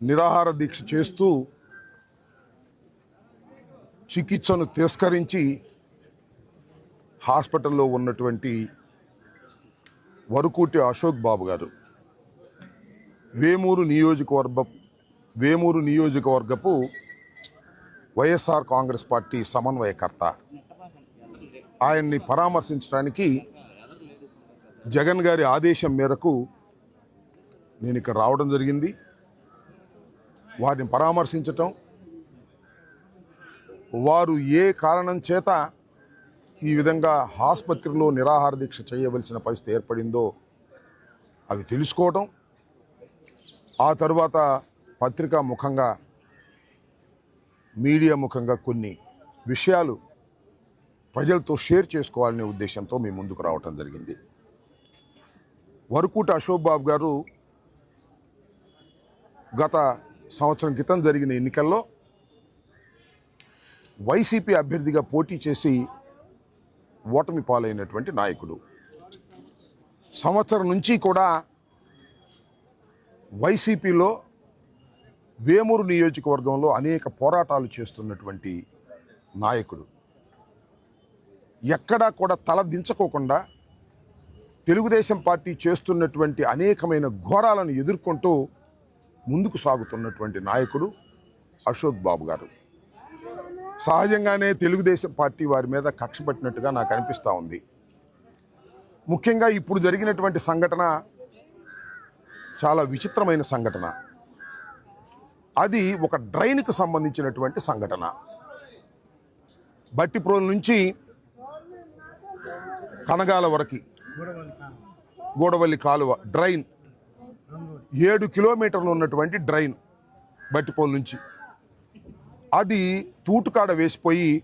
నిరాహార దీక్ష చేస్తూ చికిత్సను తిరస్కరించి హాస్పిటల్లో ఉన్నటువంటి వరుకూటి అశోక్ బాబు గారు వేమూరు నియోజకవర్గ వేమూరు నియోజకవర్గపు వైఎస్ఆర్ కాంగ్రెస్ పార్టీ సమన్వయకర్త. ఆయన్ని పరామర్శించడానికి జగన్ గారి ఆదేశం మేరకు నేను ఇక్కడ రావడం జరిగింది. వారిని పరామర్శించటం. వారు ఏ కారణం చేత ఈ విధంగా ఆసుపత్రిలో నిరాహార దీక్ష చేయవలసిన పరిస్థితి ఏర్పడిందో అవి తెలుసుకోవటం. ఆ తరువాత పత్రికా ముఖంగా మీడియా ముఖంగా కొన్ని విషయాలు ప్రజలతో షేర్ చేసుకోవాలనే ఉద్దేశంతో మీ ముందుకు రావటం జరిగింది. వరకుట అశోక్ బాబు గారు గత సంవత్సరం క్రితం జరిగిన ఎన్నికల్లో వైసీపీ అభ్యర్థిగా పోటీ చేసి ఓటమి పాలైనటువంటి నాయకుడు. సంవత్సరం నుంచి కూడా వైసీపీలో వేమూరు నియోజకవర్గంలో అనేక పోరాటాలు చేస్తున్నటువంటి నాయకుడు. ఎక్కడా కూడా తల దించుకోకుండా తెలుగుదేశం పార్టీ చేస్తున్నటువంటి అనేకమైన ఘోరాలను ఎదుర్కొంటూ ముందుకు సాగుతున్నటువంటి నాయకుడు అశోక్ బాబు గారు. సహజంగానే తెలుగుదేశం పార్టీ వారి మీద కక్ష పట్టినట్టుగా నాకు అనిపిస్తూ ఉంది. ముఖ్యంగా ఇప్పుడు జరిగినటువంటి సంఘటన చాలా విచిత్రమైన సంఘటన. అది ఒక డ్రైన్కు సంబంధించినటువంటి సంఘటన. బట్టిప్రోలు నుంచి కనగాల వరకు గూడవల్లి కాలువ డ్రైన్ ఏడు కిలోమీటర్లు ఉన్నటువంటి డ్రైన్ బట్టిపోల్ నుంచి. అది తూటుకాడ వేసిపోయి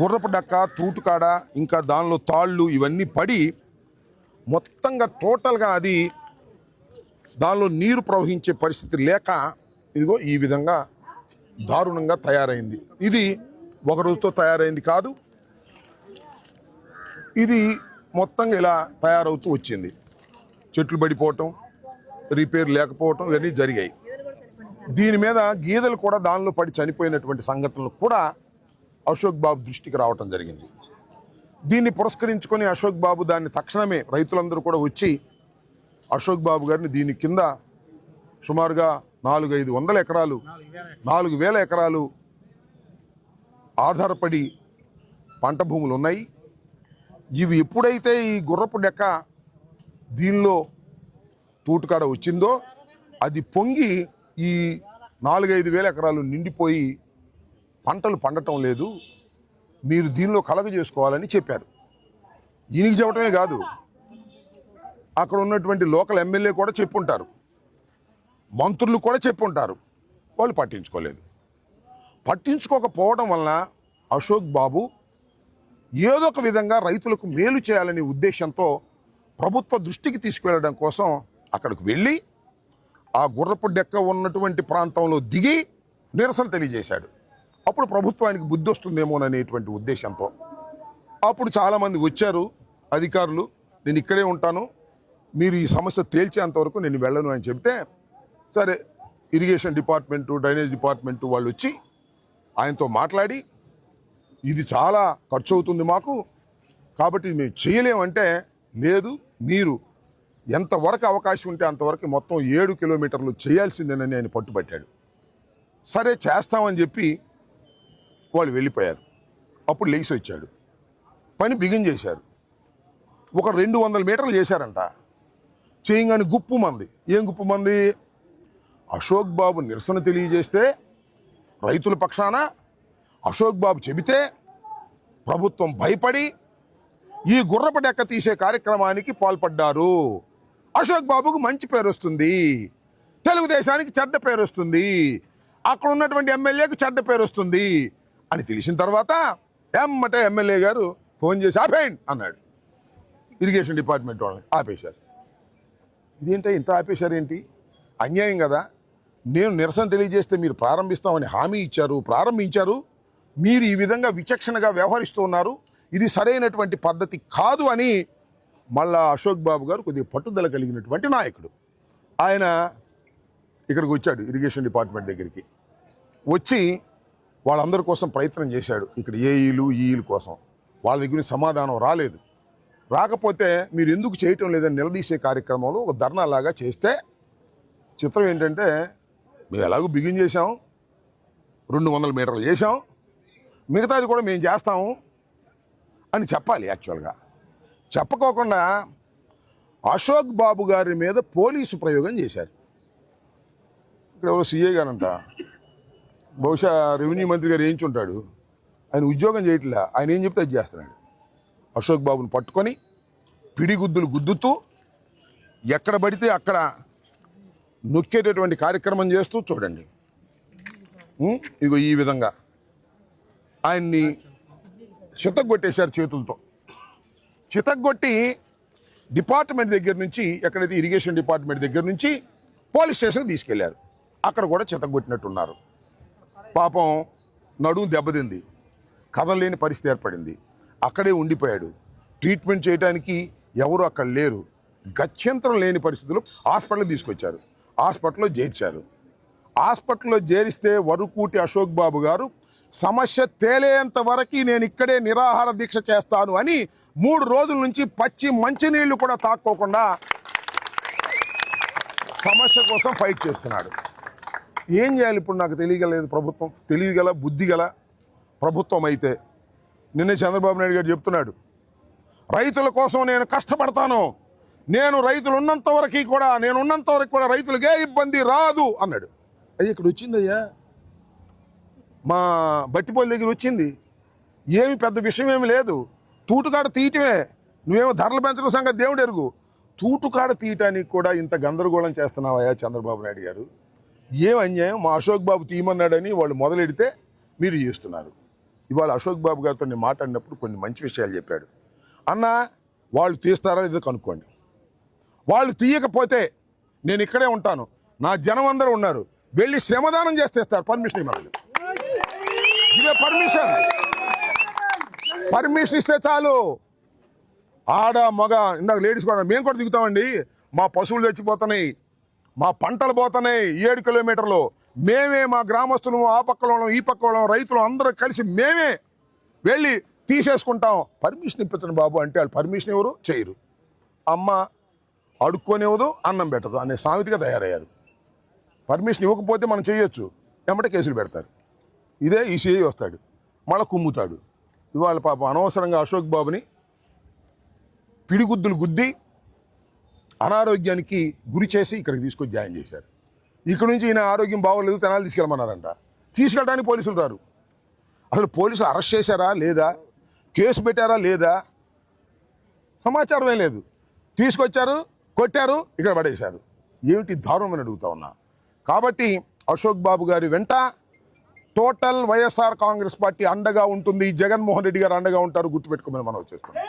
గుర్రపు డక్క తూటుకాడ ఇంకా దానిలో తాళ్ళు ఇవన్నీ పడి మొత్తంగా టోటల్గా అది దానిలో నీరు ప్రవహించే పరిస్థితి లేక ఇదిగో ఈ విధంగా దారుణంగా తయారైంది. ఇది ఒక రోజుతో తయారైంది కాదు. ఇది మొత్తంగా ఇలా తయారవుతూ వచ్చింది. చెట్లు పడిపోవటం రిపేర్ లేకపోవటం ఇవన్నీ జరిగాయి. దీని మీద గీదలు కూడా దానిలో పడి చనిపోయినటువంటి సంఘటనలు కూడా అశోక్ బాబు దృష్టికి రావటం జరిగింది. దీన్ని పురస్కరించుకొని అశోక్ బాబు దాన్ని తక్షణమే రైతులందరూ కూడా వచ్చి అశోక్ బాబు గారిని దీని కింద సుమారుగా నాలుగు ఐదు వందల ఎకరాలు నాలుగు వేల ఎకరాలు ఆధారపడి పంట భూములు ఉన్నాయి. ఇవి ఎప్పుడైతే ఈ గుర్రపు డెక్క దీనిలో తూటుకాడ వచ్చిందో అది పొంగి ఈ నాలుగైదు వేల ఎకరాలు నిండిపోయి పంటలు పండటం లేదు. మీరు దీనిలో కలగ చేసుకోవాలని చెప్పారు. ఈయనకి చెప్పటమే కాదు. అక్కడ ఉన్నటువంటి లోకల్ ఎమ్మెల్యే కూడా చెప్పుంటారు. మంత్రులు కూడా చెప్పుంటారు. వాళ్ళు పట్టించుకోలేదు. పట్టించుకోకపోవడం వలన అశోక్ బాబు ఏదో ఒక విధంగా రైతులకు మేలు చేయాలనే ఉద్దేశంతో ప్రభుత్వ దృష్టికి తీసుకువెళ్ళడం కోసం అక్కడికి వెళ్ళి ఆ గుర్రపు డెక్క ఉన్నటువంటి ప్రాంతంలో దిగి నిరసన తెలియజేశాడు. అప్పుడు ప్రభుత్వానికి బుద్ధి వస్తుందేమోననేటువంటి ఉద్దేశంతో. అప్పుడు చాలామంది వచ్చారు అధికారులు నేను ఇక్కడే ఉంటాను మీరు ఈ సమస్య తేల్చేంతవరకు నేను వెళ్ళను అని చెబితే సరే ఇరిగేషన్ డిపార్ట్మెంటు డ్రైనేజ్ డిపార్ట్మెంటు వాళ్ళు వచ్చి ఆయనతో మాట్లాడి ఇది చాలా ఖర్చు అవుతుంది మాకు కాబట్టి మేము చేయలేమంటే లేదు మీరు ఎంతవరకు అవకాశం ఉంటే అంతవరకు మొత్తం ఏడు కిలోమీటర్లు చేయాల్సిందేనని ఆయన పట్టుబట్టాడు. సరే చేస్తామని చెప్పి వాళ్ళు వెళ్ళిపోయారు. అప్పుడు లేచి వచ్చాడు. పని బిగిన్ చేశారు. ఒక రెండు వందల మీటర్లు చేశారంట. చేయగానే గుప్పు మంది. ఏం గుప్పు మంది? అశోక్ బాబు నిరసన తెలియజేస్తే రైతుల పక్షాన అశోక్ బాబు చెబితే ప్రభుత్వం భయపడి ఈ గుర్రపు డెక్క తీసే కార్యక్రమానికి పాల్పడ్డారు. అశోక్ బాబుకు మంచి పేరు వస్తుంది. తెలుగుదేశానికి చెడ్డ పేరు వస్తుంది. అక్కడ ఉన్నటువంటి ఎమ్మెల్యేకు చెడ్డ పేరు వస్తుంది. అని తెలిసిన తర్వాత ఎమ్మటే ఎమ్మెల్యే గారు ఫోన్ చేసి ఆపేయండి అన్నాడు. ఇరిగేషన్ డిపార్ట్మెంట్ వాళ్ళని ఆపేశారు. ఇదేంటో ఇంత ఆపేశారు ఏంటి? అన్యాయం కదా. నేను నిరసన తెలియజేస్తే మీరు ప్రారంభిస్తామని హామీ ఇచ్చారు ప్రారంభించారు. మీరు ఈ విధంగా విచక్షణగా వ్యవహరిస్తూ ఉన్నారు. ఇది సరైనటువంటి పద్ధతి కాదు అని మళ్ళా అశోక్ బాబు గారు కొద్దిగా పట్టుదల కలిగినటువంటి నాయకుడు. ఆయన ఇక్కడికి వచ్చాడు ఇరిగేషన్ డిపార్ట్మెంట్ దగ్గరికి. వచ్చి వాళ్ళందరి కోసం ప్రయత్నం చేశాడు ఇక్కడ ఏఈలు ఈఈల కోసం. వాళ్ళ దగ్గర సమాధానం రాలేదు. రాకపోతే మీరు ఎందుకు చేయటం లేదని నిలదీసే కార్యక్రమంలో ఒక ధర్నాలాగా చేస్తే చిత్రం ఏంటంటే మేము ఎలాగో బిగిన్ చేసాం రెండు వందల మీటర్లు చేసాం మిగతాది కూడా మేము చేస్తాము అని చెప్పాలి యాక్చువల్గా. చెప్పకోకుండా అశోక్ బాబు గారి మీద పోలీసు ప్రయోగం చేశారు. ఇక్కడ ఎవరో సీఏ గారంట. బహుశా రెవెన్యూ మంత్రి గారు ఏంచుంటాడు ఆయన ఉద్యోగం చేయట్లే. ఆయన ఏం చెప్తే అది చేస్తున్నాడు. అశోక్ బాబుని పట్టుకొని పిడిగుద్దులు గుద్దుతూ ఎక్కడ పడితే అక్కడ నొక్కేటటువంటి కార్యక్రమం చేస్తూ చూడండి. ఇగో ఈ విధంగా ఆయన్ని చిత్తగొట్టేశారు చేతులతో. చితగ్గొట్టి డిపార్ట్మెంట్ దగ్గర నుంచి ఎక్కడైతే ఇరిగేషన్ డిపార్ట్మెంట్ దగ్గర నుంచి పోలీస్ స్టేషన్కి తీసుకెళ్ళారు. అక్కడ కూడా చితగ్గొట్టినట్టున్నారు. పాపం నడుము దెబ్బతింది. కదలలేని పరిస్థితి ఏర్పడింది. అక్కడే ఉండిపోయాడు. ట్రీట్మెంట్ చేయడానికి ఎవరు అక్కడ లేరు. గత్యంతరం లేని పరిస్థితులు హాస్పిటల్ తీసుకొచ్చారు. హాస్పిటల్లో చేర్చారు. హాస్పిటల్లో చేరిస్తే వరుకూటి అశోక్ బాబు గారు సమస్య తేలేంత వరకు నేను ఇక్కడే నిరాహార దీక్ష చేస్తాను అని మూడు రోజుల నుంచి పచ్చి మంచినీళ్ళు కూడా తాక్కోకుండా సమస్య కోసం ఫైట్ చేస్తున్నాడు. ఏం చేయాలి ఇప్పుడు నాకు తెలియగలేదు ప్రభుత్వం. తెలియగల బుద్ధి గల ప్రభుత్వం అయితే నిన్నే చంద్రబాబు నాయుడు గారు చెప్తున్నాడు. రైతుల కోసం నేను కష్టపడతాను. నేను రైతులు ఉన్నంత వరకు కూడా నేను ఉన్నంత వరకు కూడా రైతులకే ఇబ్బంది రాదు అన్నాడు. అది ఇక్కడ వచ్చిందయ్యా. మా బట్టిపోలి దగ్గర వచ్చింది. ఏమి పెద్ద విషయం ఏమి లేదు. తూటుకాడ తీయటమే. నువ్వేమో ధరలు పెంచడం సంగతి దేవుడు ఎరుగు. తూటుకాడ తీయటానికి కూడా ఇంత గందరగోళం చేస్తున్నావయ్యా చంద్రబాబు నాయుడు గారు. ఏం అన్యాయం? మా అశోక్ బాబు తీయమన్నాడని వాళ్ళు మొదలెడితే మీరు చేస్తున్నారు. ఇవాళ అశోక్ బాబు గారితో నేను మాట్లాడినప్పుడు కొన్ని మంచి విషయాలు చెప్పాడు. అన్న వాళ్ళు తీస్తారా లేదో కనుక్కోండి. వాళ్ళు తీయకపోతే నేను ఇక్కడే ఉంటాను. నా జనం అందరూ ఉన్నారు. వెళ్ళి శ్రమదానం చేస్తేస్తారు పర్మిషన్ ఇవ్వాలి ఇదే పర్మిషన్. పర్మిషన్ ఇస్తే చాలు. ఆడ మగ ఇందాక లేడీస్ కూడా మేము కూడా దిగుతామండి. మా పశువులు చచ్చిపోతున్నాయి. మా పంటలు పోతున్నాయి ఏడు కిలోమీటర్లు. మేమే మా గ్రామస్తులు ఆ పక్కలో ఈ పక్కలో రైతులు అందరూ కలిసి మేమే వెళ్ళి తీసేసుకుంటాం. పర్మిషన్ ఇప్పించండి బాబు అంటే వాళ్ళు పర్మిషన్ ఎవరు? చేయరు. అమ్మ అడుక్కొనివ్వదు అన్నం పెట్టదు అనే సామెతగా తయారయ్యారు. పర్మిషన్ ఇవ్వకపోతే మనం చేయొచ్చు. ఎమ్మటే కేసులు పెడతారు. ఇదే ఈ సిఐ వస్తాడు. మళ్ళీ కుమ్ముతాడు. ఇవాళ పాపం అనవసరంగా అశోక్ బాబుని పిడిగుద్దులు గుద్ది అనారోగ్యానికి గురి చేసి ఇక్కడికి తీసుకొచ్చి జాయిన్ చేశారు. ఇక్కడ నుంచి ఈయన ఆరోగ్యం బాగోలేదు తెనాలి తీసుకెళ్ళమన్నారంట. తీసుకెళ్ళడానికి పోలీసులు రారు. అసలు పోలీసులు అరెస్ట్ చేశారా లేదా? కేసు పెట్టారా లేదా? సమాచారం ఏం లేదు. తీసుకొచ్చారు కొట్టారు ఇక్కడ పడేశారు. ఏమిటి దారుణం అని అడుగుతా ఉన్నా. కాబట్టి అశోక్ బాబు గారి వెంట టోటల్ వైఎస్ఆర్ కాంగ్రెస్ పార్టీ అండగా ఉంటుంది. జగన్మోహన్ రెడ్డి గారు అండగా ఉంటారు. గుర్తుపెట్టుకోమని మనం చేస్తున్నాం.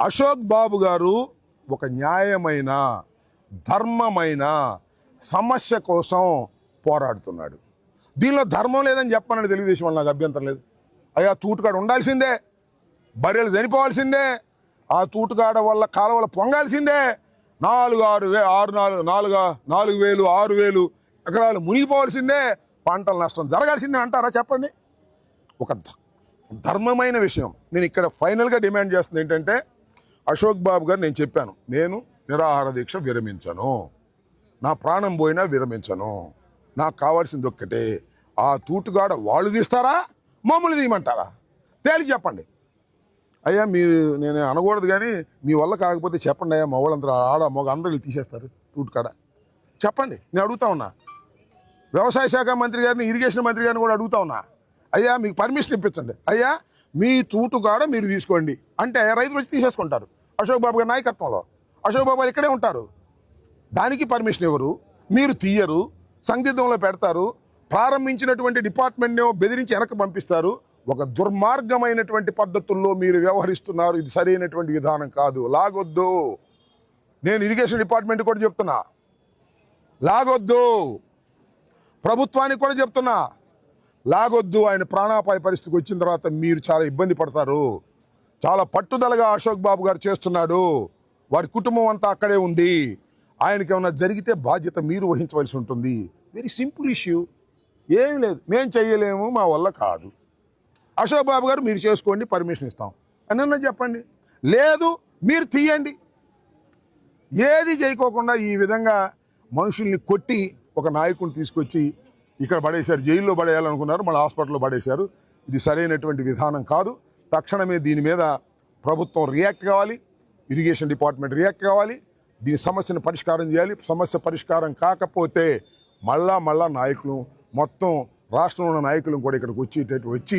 అశోక్ బాబు గారు ఒక న్యాయమైన ధర్మమైన సమస్య కోసం పోరాడుతున్నాడు. దీనిలో ధర్మం లేదని చెప్పనండి తెలుగుదేశం వాళ్ళు నాకు అభ్యంతరం లేదు. అయ్యా తూటుకాడ ఉండాల్సిందే. బర్రెలు చనిపోవాల్సిందే. ఆ తూటుకాడ వల్ల కాలువలు పొంగాల్సిందే. నాలుగు ఆరు వే ఆరు నాలుగు నాలుగు నాలుగు వేలు ఆరు వేలు ఎకరాలు మునిగిపోవాల్సిందే పంటల నష్టం జరగాల్సిందే అంటారా చెప్పండి? ఒక ధర్మమైన విషయం. నేను ఇక్కడ ఫైనల్గా డిమాండ్ చేస్తుంది ఏంటంటే అశోక్ బాబు గారు నేను చెప్పాను నేను నిరాహార దీక్ష విరమించను. నా ప్రాణం పోయినా విరమించను. నాకు కావాల్సింది ఒక్కటే ఆ తూటుగాడ వాళ్ళు తీస్తారా మమ్మల్ని తీయమంటారా? తేలిక చెప్పండి. అయ్యా మీరు నేను అనకూడదు కానీ మీ వల్ల కాకపోతే చెప్పండి అయ్యా మా వాళ్ళందరూ ఆడ మగ అందరూ తీసేస్తారు తూటుకాడ. చెప్పండి నేను అడుగుతా ఉన్నా. వ్యవసాయ శాఖ మంత్రి గారిని ఇరిగేషన్ మంత్రి గారిని కూడా అడుగుతా ఉన్నా. అయ్యా మీకు పర్మిషన్ ఇప్పించండి. అయ్యా మీ తూటుగాడ మీరు తీసుకోండి. అంటే రైతులు వచ్చి తీసేసుకుంటారు. అశోక్ బాబు గారి నాయకత్వంలో. అశోక్ బాబు గారు ఇక్కడే ఉంటారు. దానికి పర్మిషన్ ఇవ్వరు మీరు తీయరు సందిగ్ధంలో పెడతారు ప్రారంభించినటువంటి డిపార్ట్మెంట్ని బెదిరించి వెనక్కి పంపిస్తారు. ఒక దుర్మార్గమైనటువంటి పద్ధతుల్లో మీరు వ్యవహరిస్తున్నారు. ఇది సరైనటువంటి విధానం కాదు. లాగొద్దు. నేను ఇరిగేషన్ డిపార్ట్మెంట్ కూడా చెప్తున్నా. లాగొద్దు. ప్రభుత్వానికి కూడా చెప్తున్నా. లాగొద్దు ఆయన ప్రాణాపాయ పరిస్థితికి వచ్చిన తర్వాత మీరు చాలా ఇబ్బంది పడతారు. చాలా పట్టుదలగా అశోక్ బాబు గారు చేస్తున్నాడు. వారి కుటుంబం అంతా అక్కడే ఉంది. ఆయనకి ఏమైనా జరిగితే బాధ్యత మీరు వహించవలసి ఉంటుంది. వెరీ సింపుల్ ఇష్యూ ఏమి లేదు. మేము చేయలేము మా వల్ల కాదు. అశోక్ బాబు గారు మీరు చేసుకోండి పర్మిషన్ ఇస్తాం. అని చెప్పండి. లేదు మీరు తీయండి. ఏది చేయకోకుండా ఈ విధంగా మనుషుల్ని కొట్టి ఒక నాయకుని తీసుకొచ్చి ఇక్కడ పడేశారు జైల్లో పడేయాలనుకున్నారు మళ్ళీ హాస్పిటల్లో పడేశారు. ఇది సరైనటువంటి విధానం కాదు. తక్షణమే దీని మీద ప్రభుత్వం రియాక్ట్ కావాలి ఇరిగేషన్ డిపార్ట్మెంట్ రియాక్ట్ కావాలి దీని సమస్యను పరిష్కారం చేయాలి. సమస్య పరిష్కారం కాకపోతే మళ్ళా మళ్ళా నాయకులు మొత్తం రాష్ట్రంలో ఉన్న నాయకులను కూడా ఇక్కడికి వచ్చేటట్టు వచ్చి